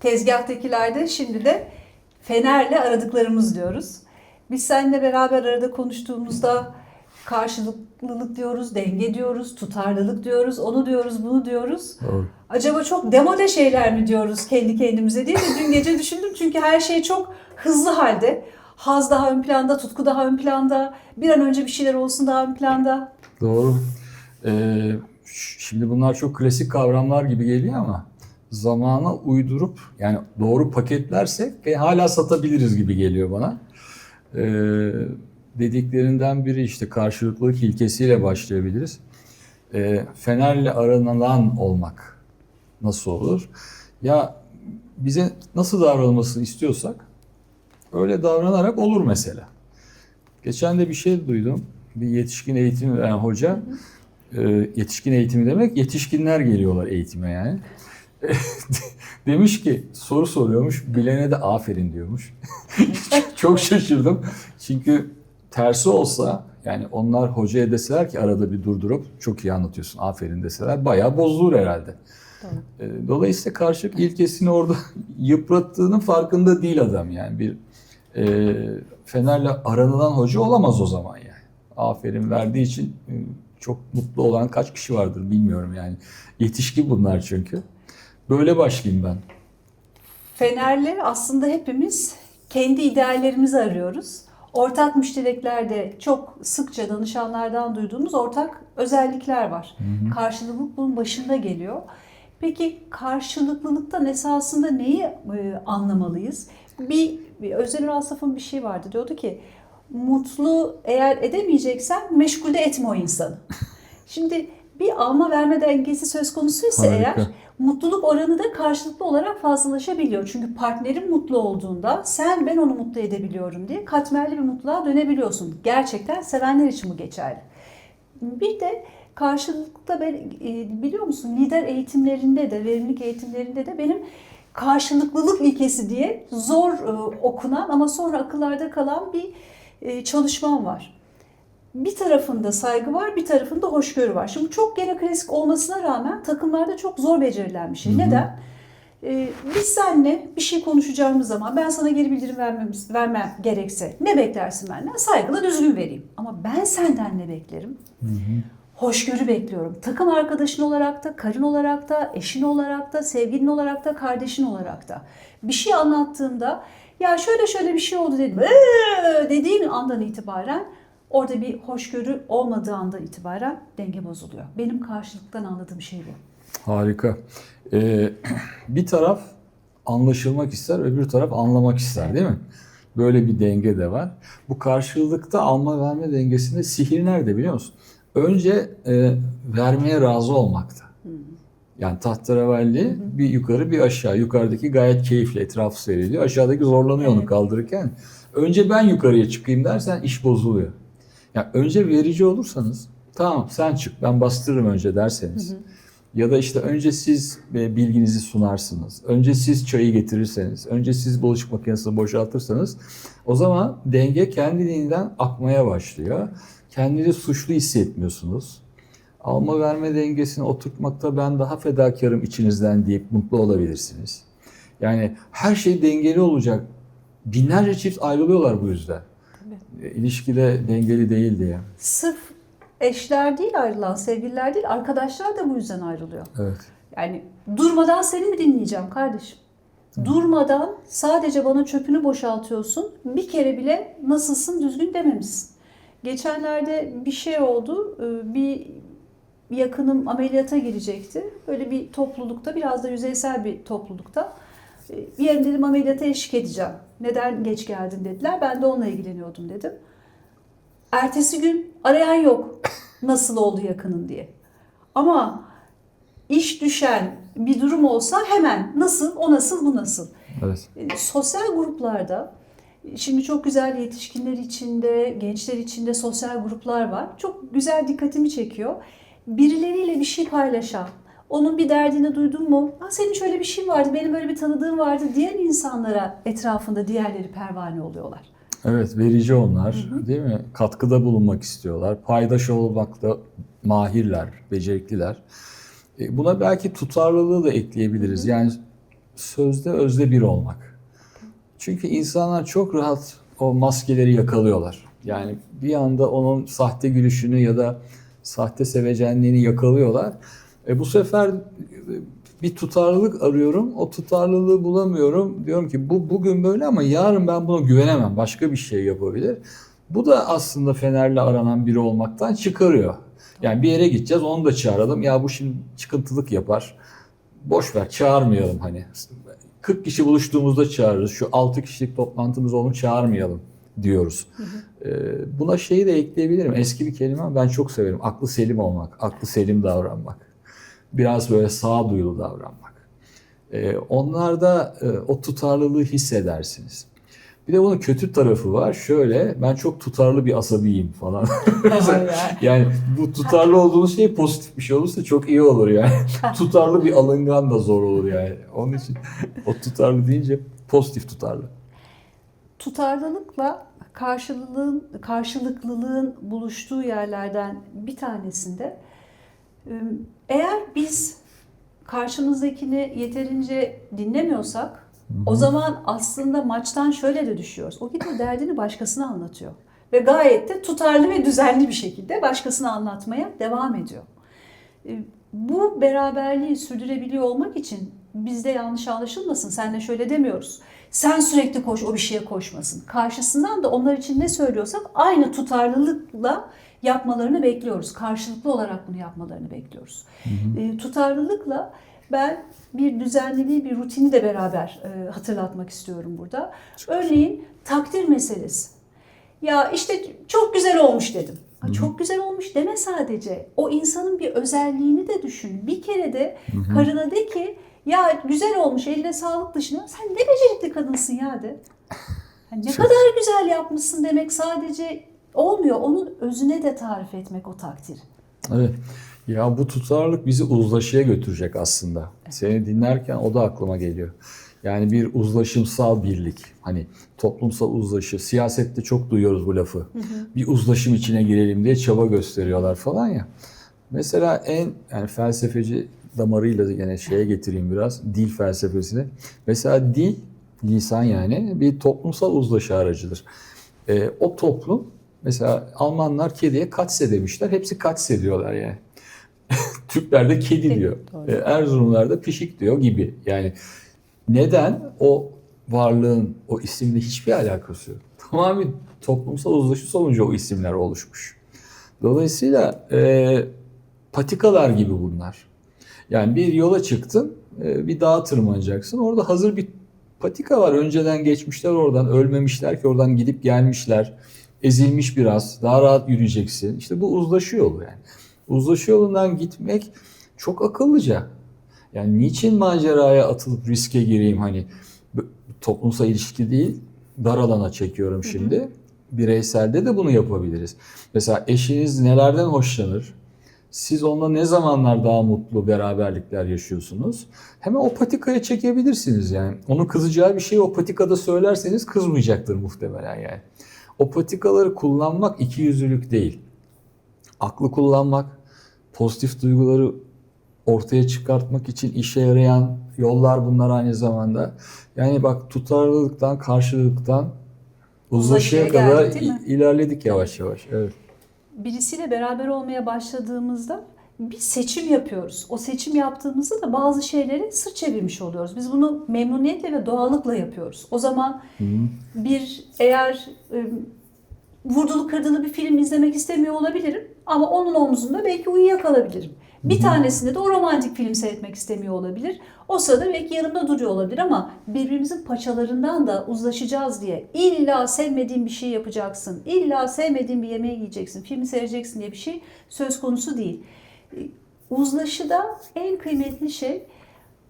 Tezgahtakilerde şimdi de fenerle aradıklarımız diyoruz. Biz seninle beraber arada konuştuğumuzda karşılıklılık diyoruz, denge diyoruz, tutarlılık diyoruz, onu diyoruz, bunu diyoruz. Doğru. Acaba çok demode şeyler mi diyoruz kendi kendimize diye de dün gece düşündüm. Çünkü her şey çok hızlı halde. Haz daha ön planda, tutku daha ön planda, bir an önce bir şeyler olsun daha ön planda. Doğru. Ee, şimdi bunlar çok klasik kavramlar gibi geliyor ama zamana uydurup yani doğru paketlersek e, hala satabiliriz gibi geliyor bana. Ee, dediklerinden biri işte karşılıklılık ilkesiyle başlayabiliriz. Ee, fenerle aranılan olmak nasıl olur? Ya bize nasıl davranılmasını istiyorsak öyle davranarak olur mesela. Geçen de bir şey duydum. Bir yetişkin eğitimi veren hoca, e, yetişkin eğitimi demek yetişkinler geliyorlar eğitime yani. Demiş ki soru soruyormuş, bilene de aferin diyormuş. Çok şaşırdım. Çünkü tersi olsa yani onlar hocaya deseler ki arada bir durdurup çok iyi anlatıyorsun aferin deseler bayağı bozulur herhalde. E, Dolayısıyla karşılık ilkesini orada yıprattığının farkında değil adam yani bir e, Fener'le aranılan hoca olamaz o zaman yani. Aferin verdiği için e, çok mutlu olan kaç kişi vardır bilmiyorum yani. Yetişkin bunlar çünkü. Böyle başlayayım ben. Fenerle aslında hepimiz kendi ideallerimizi arıyoruz. Ortak müştereklerde çok sıkça danışanlardan duyduğumuz ortak özellikler var. Karşılıklılık bunun başında geliyor. Peki karşılıklılıktan esasında neyi e, anlamalıyız? Bir, bir Özel Asaf'ın bir şey vardı. Diyordu ki mutlu eğer edemeyeceksen meşgulde etme o insanı. Şimdi bir alma verme dengesi söz konusuysa Harika. eğer mutluluk oranı da karşılıklı olarak fazlalaşabiliyor. Çünkü partnerin mutlu olduğunda sen ben onu mutlu edebiliyorum diye katmerli bir mutluluğa dönebiliyorsun. Gerçekten sevenler için bu geçerli. Bir de karşılıkta ben e, biliyor musun lider eğitimlerinde de verimlilik eğitimlerinde de benim karşılıklılık ilkesi diye zor e, okunan ama sonra akıllarda kalan bir e, çalışmam var. Bir tarafında saygı var, bir tarafında hoşgörü var. Şimdi çok gene klasik olmasına rağmen takımlarda çok zor becerilen bir şey. Neden? Ee, biz seninle bir şey konuşacağımız zaman ben sana geri bildirim vermemiz, vermem gerekse ne beklersin benden? Saygılı düzgün vereyim. Ama ben senden ne beklerim? Hoşgörü bekliyorum. Takım arkadaşın olarak da, karın olarak da, eşin olarak da, sevgilin olarak da, kardeşin olarak da. Bir şey anlattığımda ya şöyle şöyle bir şey oldu dedim. "Ee!" dediğin andan itibaren orada bir hoşgörü olmadığı andan itibaren denge bozuluyor. Benim karşılıktan anladığım şey bu. Harika. Ee, bir taraf anlaşılmak ister, öbür taraf anlamak ister değil mi? Böyle bir denge de var. Bu karşılıkta alma verme dengesinde sihir nerede biliyor musun? Önce e, vermeye razı olmakta. Yani tahterevalli bir yukarı bir aşağı. Yukarıdaki gayet keyifli etrafı seyrediyor. Aşağıdaki zorlanıyor onu kaldırırken. Önce ben yukarıya çıkayım dersen iş bozuluyor. Yani önce verici olursanız tamam sen çık ben bastırırım önce derseniz. Ya da işte önce siz e, bilginizi sunarsınız. Önce siz çayı getirirseniz. Önce siz bulaşık makinesini boşaltırsanız. O zaman denge kendiliğinden akmaya başlıyor. Kendinizi suçlu hissetmiyorsunuz. Alma verme dengesini oturtmakta ben daha fedakarım içinizden deyip mutlu olabilirsiniz. Yani her şey dengeli olacak. Binlerce çift ayrılıyorlar bu yüzden. E, İlişkide dengeli değil diye. Sırf eşler değil ayrılan, sevgililer değil, arkadaşlar da bu yüzden ayrılıyor. Evet. Yani durmadan seni mi dinleyeceğim kardeşim? Durmadan sadece bana çöpünü boşaltıyorsun. Bir kere bile nasılsın düzgün dememişsin. Geçenlerde bir şey oldu. Ee, Bir yakınım ameliyata girecekti. Böyle bir toplulukta, biraz da yüzeysel bir toplulukta. Bir yerim dedim ameliyata eşlik edeceğim. Neden geç geldin dediler. Ben de onunla ilgileniyordum dedim. Ertesi gün arayan yok. Nasıl oldu yakının diye. Ama iş düşen bir durum olsa hemen nasıl, o nasıl, bu nasıl? Evet. E, Sosyal gruplarda şimdi çok güzel yetişkinler içinde, gençler içinde sosyal gruplar var. Çok güzel dikkatimi çekiyor. Birileriyle bir şey paylaşan, onun bir derdini duydun mu? Ha senin şöyle bir şey vardı, benim böyle bir tanıdığım vardı diyen insanlara etrafında diğerleri pervane oluyorlar. Evet, verici onlar, değil mi? Katkıda bulunmak istiyorlar. Paydaş olmakta mahirler, becerikliler. E, Buna belki tutarlılığı da ekleyebiliriz. Yani sözde özde bir olmak. Çünkü insanlar çok rahat o maskeleri yakalıyorlar. Yani bir anda onun sahte gülüşünü ya da sahte sevecenliğini yakalıyorlar. E bu sefer bir tutarlılık arıyorum. O tutarlılığı bulamıyorum. Diyorum ki bu bugün böyle ama yarın ben buna güvenemem. Başka bir şey yapabilir. Bu da aslında Fener'le aranan biri olmaktan çıkarıyor. Yani bir yere gideceğiz onu da çağıralım. Ya bu şimdi çıkıntılık yapar. Boş ver çağırmayalım hani. 40 kişi buluştuğumuzda çağırırız. Şu 6 kişilik toplantımız onu çağırmayalım diyoruz. Ee, buna şeyi de ekleyebilirim. Eski bir kelime ben çok severim. Aklı selim olmak, aklı selim davranmak. Biraz böyle sağduyulu davranmak. Ee, onlarda e, o tutarlılığı hissedersiniz. Bir de bunun kötü tarafı var. Şöyle ben çok tutarlı bir asabiyim falan. yani bu tutarlı olduğunuz şey pozitif bir şey olursa çok iyi olur yani. tutarlı bir alıngan da zor olur yani. Onun için o tutarlı deyince pozitif tutarlı. Tutarlılıkla karşılığın, karşılıklılığın buluştuğu yerlerden bir tanesinde e, eğer biz karşımızdakini yeterince dinlemiyorsak o zaman aslında maçtan şöyle de düşüyoruz. O gidiyor derdini başkasına anlatıyor. Ve gayet de tutarlı ve düzenli bir şekilde başkasına anlatmaya devam ediyor. Bu beraberliği sürdürebiliyor olmak için bizde yanlış anlaşılmasın. Senle şöyle demiyoruz. Sen sürekli koş, o bir şeye koşmasın. Karşısından da onlar için ne söylüyorsak aynı tutarlılıkla yapmalarını bekliyoruz. Karşılıklı olarak bunu yapmalarını bekliyoruz. E, tutarlılıkla ben bir düzenliliği, bir rutini de beraber e, hatırlatmak istiyorum burada. Örneğin takdir meselesi. Ya işte çok güzel olmuş dedim. Ha, Çok güzel olmuş deme sadece. O insanın bir özelliğini de düşün. Bir kere de karına de ki ya güzel olmuş eline sağlık dışına sen ne becerikli kadınsın ya de. Ha, ne Çok- kadar güzel yapmışsın demek sadece olmuyor. Onun özüne de tarif etmek o takdir. Evet. Ya bu tutarlılık bizi uzlaşıya götürecek aslında. Seni dinlerken o da aklıma geliyor. Yani bir uzlaşımsal birlik. Hani toplumsal uzlaşı. Siyasette çok duyuyoruz bu lafı. Bir uzlaşım içine girelim diye çaba gösteriyorlar falan ya. Mesela en yani felsefeci damarıyla da gene şeye getireyim biraz. Dil felsefesine. Mesela dil, lisan yani bir toplumsal uzlaşı aracıdır. Ee, o toplum mesela Almanlar kediye katse demişler. Hepsi katse diyorlar yani. Türkler de kedi diyor. doğru. E, Erzurumlar da pişik diyor gibi. Yani neden o varlığın o isimle hiçbir alakası yok. Tamamen toplumsal uzlaşı sonucu o isimler oluşmuş. Dolayısıyla e, patikalar gibi bunlar. Yani bir yola çıktın, e, bir dağa tırmanacaksın. Orada hazır bir patika var. Önceden geçmişler oradan, ölmemişler ki oradan gidip gelmişler. Ezilmiş biraz, daha rahat yürüyeceksin. İşte bu uzlaşı yolu yani. Uzlaşı yolundan gitmek çok akıllıca. Yani niçin maceraya atılıp riske gireyim hani toplumsal ilişki değil dar alana çekiyorum şimdi. Bireyselde de bunu yapabiliriz. Mesela eşiniz nelerden hoşlanır? Siz onunla ne zamanlar daha mutlu beraberlikler yaşıyorsunuz? Hemen o patikaya çekebilirsiniz yani. Onun kızacağı bir şeyi o patikada söylerseniz kızmayacaktır muhtemelen yani. O patikaları kullanmak ikiyüzlülük değil. Aklı kullanmak, pozitif duyguları ortaya çıkartmak için işe yarayan yollar bunlar aynı zamanda. Yani bak tutarlılıktan, karşılıktan uzlaşıya kadar geldik, ilerledik yavaş yavaş. Evet. birisiyle beraber olmaya başladığımızda bir seçim yapıyoruz. O seçim yaptığımızda da bazı şeyleri sırt çevirmiş oluyoruz. Biz bunu memnuniyetle ve doğallıkla yapıyoruz. O zaman bir eğer e, vurdulu kırdılı bir film izlemek istemiyor olabilirim ama onun omzunda belki uyuyakalabilirim. Bir tanesinde de o romantik film seyretmek istemiyor olabilir. O sırada belki yanımda duruyor olabilir ama birbirimizin paçalarından da uzlaşacağız diye illa sevmediğin bir şey yapacaksın, illa sevmediğin bir yemeği yiyeceksin, filmi seyredeceksin diye bir şey söz konusu değil. Uzlaşıda en kıymetli şey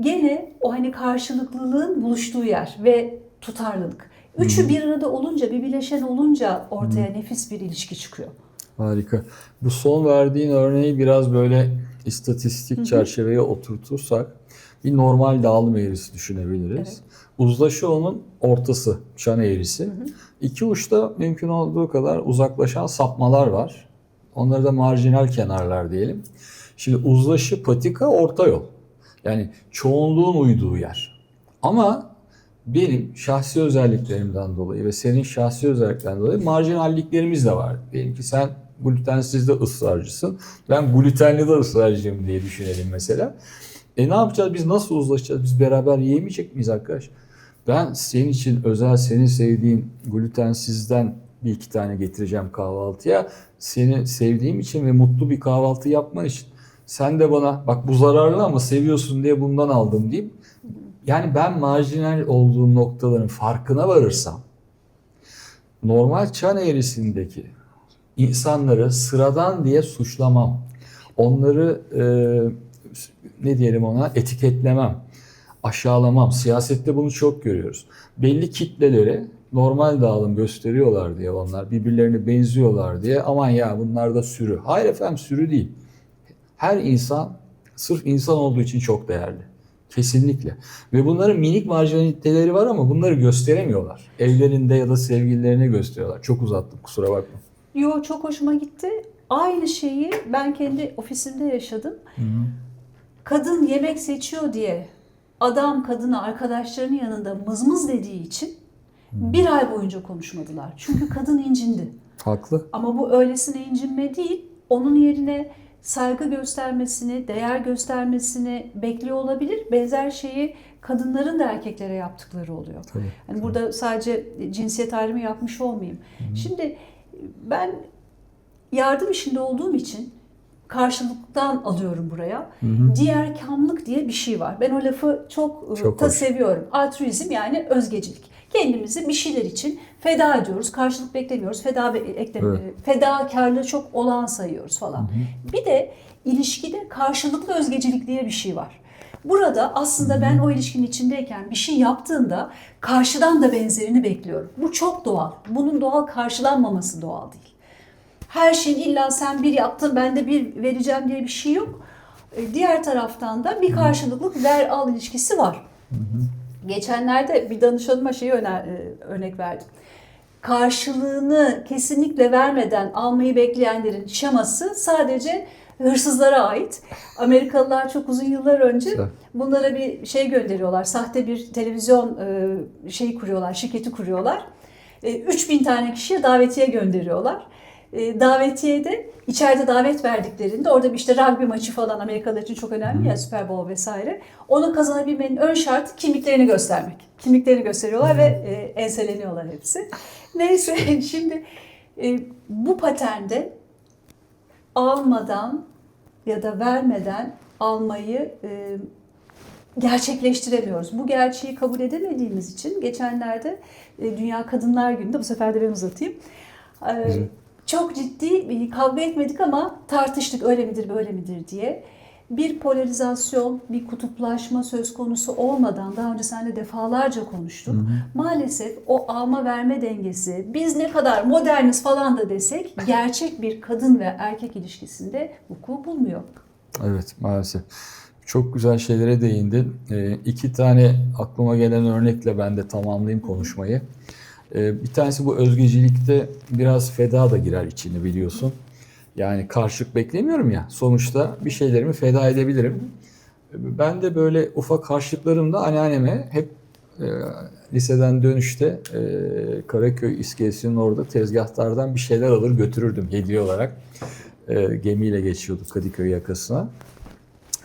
gene o hani karşılıklılığın buluştuğu yer ve tutarlılık. Üçü bir arada olunca, bir bileşen olunca ortaya nefis bir ilişki çıkıyor. Harika. Bu son verdiğin örneği biraz böyle istatistik çerçeveye oturtursak bir normal dağılım eğrisi düşünebiliriz. Evet. Uzlaşı onun ortası, çan eğrisi. İki uçta mümkün olduğu kadar uzaklaşan sapmalar var. Onları da marjinal kenarlar diyelim. Şimdi uzlaşı patika orta yol. Yani çoğunluğun uyduğu yer. Ama benim şahsi özelliklerimden dolayı ve senin şahsi özelliklerinden dolayı marjinalliklerimiz de var. Diyelim ki sen glutensiz de ısrarcısın. Ben glutenli de ısrarcıyım diye düşünelim mesela. E ne yapacağız? Biz nasıl uzlaşacağız? Biz beraber yiyemeyecek miyiz arkadaş? Ben senin için özel, senin sevdiğin glutensizden bir iki tane getireceğim kahvaltıya. Seni sevdiğim için ve mutlu bir kahvaltı yapman için. Sen de bana bak bu zararlı ama seviyorsun diye bundan aldım deyip yani ben marjinal olduğum noktaların farkına varırsam normal çan eğrisindeki insanları sıradan diye suçlamam. Onları e, ne diyelim ona etiketlemem, aşağılamam. Siyasette bunu çok görüyoruz. Belli kitlelere normal dağılım gösteriyorlar diye onlar birbirlerine benziyorlar diye aman ya bunlar da sürü. Hayır efendim sürü değil. Her insan sırf insan olduğu için çok değerli. Kesinlikle. Ve bunların minik marjinaliteleri var ama bunları gösteremiyorlar. Evlerinde ya da sevgililerine gösteriyorlar. Çok uzattım kusura bakma. Yo çok hoşuma gitti. Aynı şeyi ben kendi ofisimde yaşadım. Kadın yemek seçiyor diye adam kadına arkadaşlarının yanında mızmız dediği için bir ay boyunca konuşmadılar. Çünkü kadın incindi. Haklı. Ama bu öylesine incinme değil. Onun yerine saygı göstermesini, değer göstermesini bekliyor olabilir. Benzer şeyi kadınların da erkeklere yaptıkları oluyor. Tabii. Yani burada sadece cinsiyet ayrımı yapmış olmayayım. Şimdi ben yardım işinde olduğum için karşılıktan alıyorum buraya. Diğer kamlık diye bir şey var. Ben o lafı çok, Çok da hoş. seviyorum. Altruizm yani özgecilik. Kendimizi bir şeyler için feda ediyoruz. Karşılık beklemiyoruz. Feda eklem Evet. fedakarlığı çok olağan sayıyoruz falan. Bir de ilişkide karşılıklı özgecilik diye bir şey var. Burada aslında ben o ilişkinin içindeyken bir şey yaptığında karşıdan da benzerini bekliyorum. Bu çok doğal. Bunun doğal karşılanmaması doğal değil. Her şeyin illa sen bir yaptın ben de bir vereceğim diye bir şey yok. E, Diğer taraftan da bir karşılıklı ver al ilişkisi var. Geçenlerde bir danışanıma şeyi öner, e, örnek verdim. Karşılığını kesinlikle vermeden almayı bekleyenlerin şeması sadece hırsızlara ait. Amerikalılar çok uzun yıllar önce bunlara bir şey gönderiyorlar. Sahte bir televizyon e, şeyi kuruyorlar, şirketi kuruyorlar. E, 3000 tane kişiye davetiye gönderiyorlar. E, davetiye de içeride davet verdiklerinde orada bir işte rugby maçı falan Amerikalılar için çok önemli ya Super Bowl vesaire. Onu kazanabilmenin ön şartı kimliklerini göstermek. Kimliklerini gösteriyorlar ve e, enseleniyorlar hepsi. Neyse şimdi e, bu paternde almadan ya da vermeden almayı e, gerçekleştiremiyoruz. Bu gerçeği kabul edemediğimiz için geçenlerde e, Dünya Kadınlar Günü'nde bu sefer de ben uzatayım. E. çok ciddi bir kavga etmedik ama tartıştık öyle midir böyle midir diye. Bir polarizasyon, bir kutuplaşma söz konusu olmadan daha önce seninle defalarca konuştuk. Maalesef o alma verme dengesi biz ne kadar moderniz falan da desek gerçek bir kadın ve erkek ilişkisinde vuku bulmuyor. Evet maalesef. Çok güzel şeylere değindin. Ee, iki tane aklıma gelen örnekle ben de tamamlayayım konuşmayı. Ee, bir tanesi bu özgecilikte biraz feda da girer içine biliyorsun. Yani karşılık beklemiyorum ya. Sonuçta bir şeylerimi feda edebilirim. Ben de böyle ufak karşılıklarımda anneanneme hep e, liseden dönüşte e, Karaköy iskelesinin orada tezgahlardan bir şeyler alır götürürdüm hediye olarak. E, gemiyle geçiyorduk Kadıköy yakasına.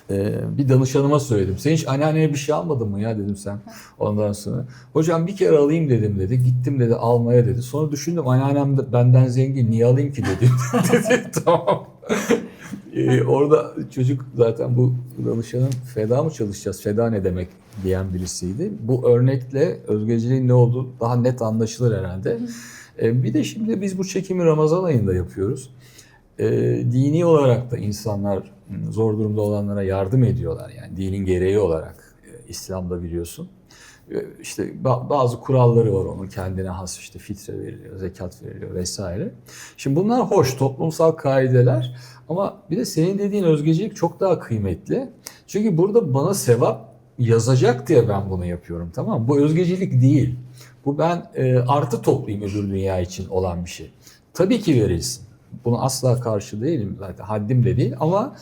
E, bir danışanıma söyledim. Sen hiç anneanneye bir şey almadın mı ya dedim sen. Ondan sonra. Hocam bir kere alayım dedim dedi. Gittim dedi almaya dedi. Sonra düşündüm anneannem de benden zengin niye alayım ki dedim. dedi tamam. E, orada çocuk zaten bu danışanın feda mı çalışacağız, feda ne demek diyen birisiydi. Bu örnekle özgeciliğin ne olduğu daha net anlaşılır herhalde. E, bir de şimdi biz bu çekimi Ramazan ayında yapıyoruz. E, dini olarak da insanlar zor durumda olanlara yardım ediyorlar. Yani dinin gereği olarak e, İslam'da biliyorsun. E, işte ba- bazı kuralları var onun kendine has işte fitre veriliyor, zekat veriliyor vesaire. Şimdi bunlar hoş toplumsal kaideler ama bir de senin dediğin özgecilik çok daha kıymetli. Çünkü burada bana sevap yazacak diye ben bunu yapıyorum tamam mı? Bu özgecilik değil. Bu ben e, artı toplayayım öbür dünya için olan bir şey. Tabii ki verilsin. Bunu asla karşı değilim zaten haddim de değil ama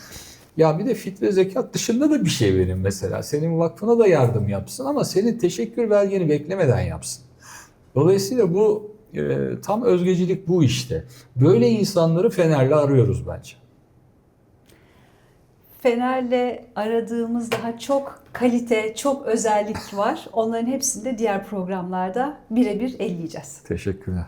Ya bir de fitre zekat dışında da bir şey verin mesela. Senin vakfına da yardım yapsın ama senin teşekkür belgeni beklemeden yapsın. Dolayısıyla bu e, tam özgecilik bu işte. Böyle insanları Fener'le arıyoruz bence. Fener'le aradığımız daha çok kalite, çok özellik var. Onların hepsini de diğer programlarda birebir elleyeceğiz. Teşekkürler.